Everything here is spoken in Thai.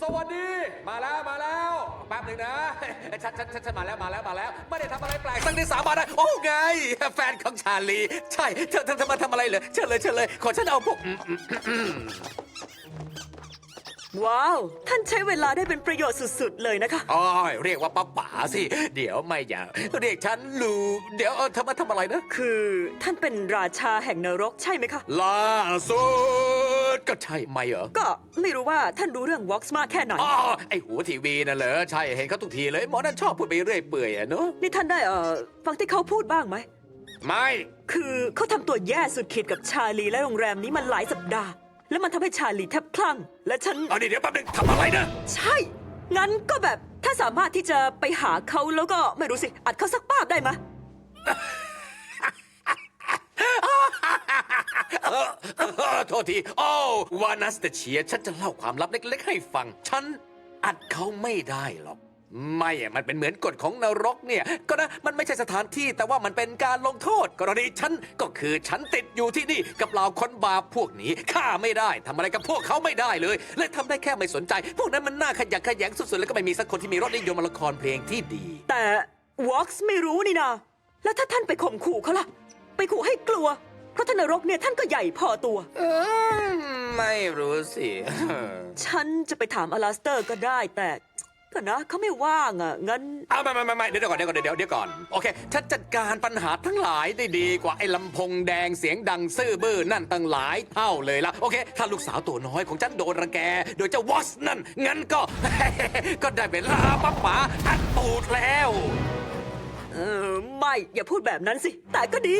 สวัสดี มาแล้วมาแล้วแป๊บหนึ่งนะฉันฉันฉันฉันมาแล้วมาแล้วมาแล้ว ไม่ได้ทำอะไรแปลกสักนิดสามบาทนะโอ้ไง แฟนของชาลี ใช่เธอเธอเธอมาทำอะไรเหรอเชิญเลยเชิญเลย ขอฉันเอาพวกอืมอืมอืมว้าว ท่านใช้เวลาได้เป็นประโยชน์สุด ๆ เลยนะคะอ๋อยเรียกว่าป้าป๋าสิ เดี๋ยวไม่อยากเรียกฉันลูเดี๋ยวเออเธอมาทำอะไรนะ คือท่านเป็นราชาแห่งนรกใช่ไหมคะ ล่าสุด ก็ใช่ไหมเหรอก็ไม่รู้ว่าท่านรู้เรื่องวอล์กมากแค่ไหน อ๋อไอหัวทีวีน่ะเหรอใช่เห็นเขาทุกทีเลยหมอนั่นชอบพูดไปเรื่อยเปื่อยอะเนอะนี่ท่านได้เอ่อฟังที่เขาพูดบ้างไหม ไม่คือเขาทำตัวแย่สุดขีดกับชาลีและโรงแรมนี้มันหลายสัปดาห์ แล้วมันทำให้ชาลีแทบคลั่ง และฉัน เอาเดี๋ยวเดี๋ยวแป๊บนึงทำอะไรนะใช่ งั้นก็แบบถ้าสามารถที่จะไปหาเขาแล้วก็ไม่รู้สิ อัดเขาสักป้าบได้ไหม เออเออโทษที โอ้วานัสเตเชีย ฉันจะเล่าความลับเล็ก ๆ ให้ฟัง ฉันอัดเขาไม่ได้หรอก ไม่อะมันเป็นเหมือนกฎของนรกเนี่ย ก็นะ มันไม่ใช่สถานที่ แต่ว่ามันเป็นการลงโทษ กรณีฉันก็คือฉันติดอยู่ที่นี่กับเหล่าคนบาปพวกนี้ฆ่าไม่ได้ทำอะไรกับพวกเขาไม่ได้เลย และทำได้แค่ไม่สนใจ พวกนั้นมันน่าขยักขยงสุดๆ แล้วก็ไม่มีสักคนที่มีรสนิยมละครเพลงที่ดี แต่วอล์กไม่รู้นี่นาแล้วถ้าท่านไปข่มขู่เขาล่ะ ไปขู่ให้กลัว ราะท่านนรกเนี่ยท่านก็ใหญ่พอตัว เออไม่รู้สิ ฉันจะไปถามอลาสเตอร์ก็ได้แต่ก็นะเขาไม่ว่างอะงั้นเอาไม่ไม่ไม่ไม่เดี๋ยวก่อนเดี๋ยวก่อนเดี๋ยวเดี๋ยวก่อนโอเคฉันจัดการปัญหาทั้งหลายได้ดีกว่าไอ้ลำโพงแดงเสียงดังซื่อบื้อนั่นตั้งหลายเท่าเลยละโอเค ถ้าลูกสาวตัวน้อยของฉันโดนรังแก โดยเจ้าวอสนั่นงั้นก็ ก็ได้เวลาป้าป๋าอัดตูดแล้ว เออไม่อย่าพูดแบบนั้นสิ แต่ก็ดี